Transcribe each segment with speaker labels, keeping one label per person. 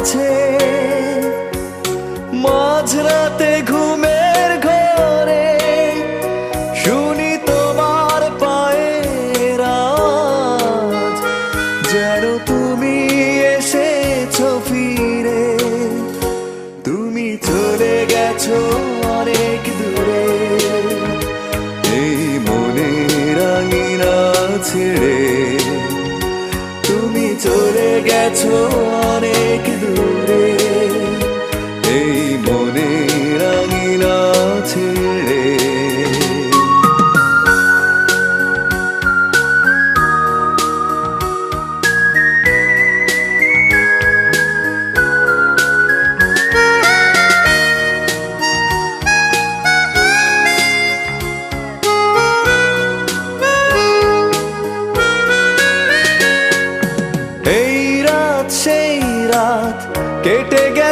Speaker 1: মাঝে মাঝরাতে ঘুমের ঘরে শুনি তোমার পায়ের যেন তুমি এসেছ ফিরে। তুমি চলে গেছো অনেক দূরে। এই মনে রাঙিনা ছেড়ে চলে গেছো অনেক দূরে।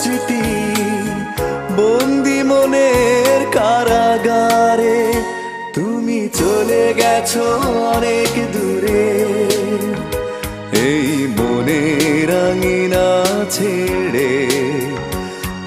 Speaker 1: স্মৃতি, বন্দি মনের কারাগারে। তুমি চলে গেছো অনেক দূরে। এই মনে রাঙিনা ছেড়ে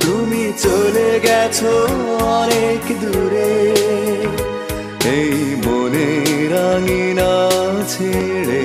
Speaker 1: তুমি চলে গেছো অনেক দূরে। এই মনে রাঙিনা ছেড়ে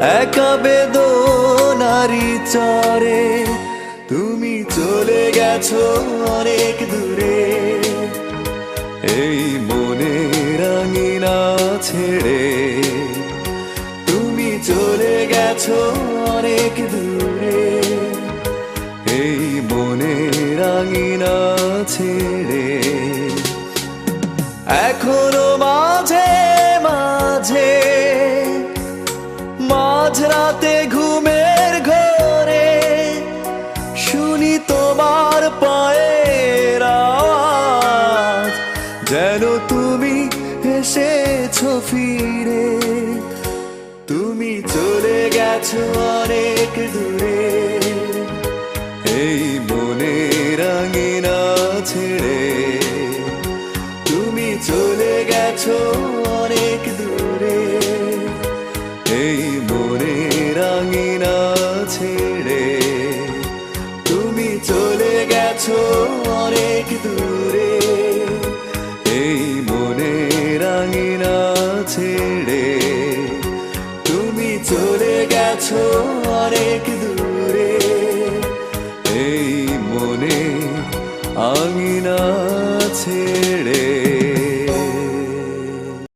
Speaker 1: একা বেদনারি চরে, তুমি চলে গেছো অনেক দূরে। এই মনে রাঙিনা ছেড়ে, তুমি চলে গেছো অনেক দূরে। এই মনে রাঙিনা ছেড়ে, এখনও মাঝে মাঝে মাঝরাতে ঘুমের ঘরে শুনি তোমার পায়ের আওয়াজ। যেন তুমি এসেছ ফিরে। তুমি চলে গেছো অনেক দূরে। এই মনে রাঙিনা ছেড়ে তুমি চলে গেছো গেছো অনেক দূরে। এই মনে আঙিনা ছেড়ে